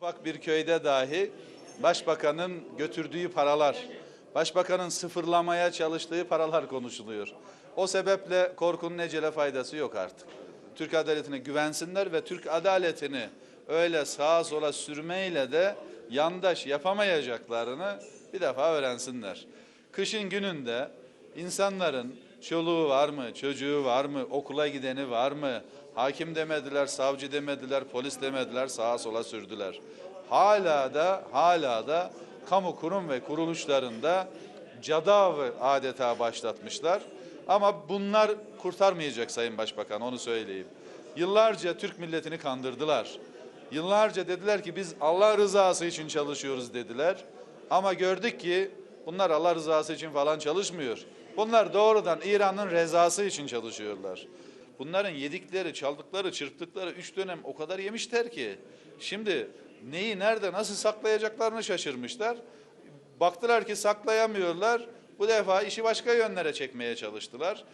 Ufak bir köyde dahi başbakanın götürdüğü paralar, başbakanın sıfırlamaya çalıştığı paralar konuşuluyor. O sebeple korkunun ecele faydası yok artık. Türk adaletine güvensinler ve Türk adaletini öyle sağa sola sürmeyle de yandaş yapamayacaklarını bir defa öğrensinler. Kışın gününde insanların çoluğu var mı, çocuğu var mı, okula gideni var mı, hakim demediler, savcı demediler, polis demediler, sağa sola sürdüler. Hala da hala da kamu kurum ve kuruluşlarında cadavı adeta başlatmışlar. Ama bunlar kurtarmayacak Sayın Başbakan onu söyleyeyim. Yıllarca Türk milletini kandırdılar. Yıllarca dediler ki biz Allah rızası için çalışıyoruz dediler. Ama gördük ki bunlar Allah rızası için falan çalışmıyor. Bunlar doğrudan İran'ın rezası için çalışıyorlar. Bunların yedikleri, çaldıkları, çırptıkları üç dönem o kadar yemişler ki şimdi neyi nerede nasıl saklayacaklarını şaşırmışlar. Baktılar ki saklayamıyorlar. Bu defa işi başka yönlere çekmeye çalıştılar.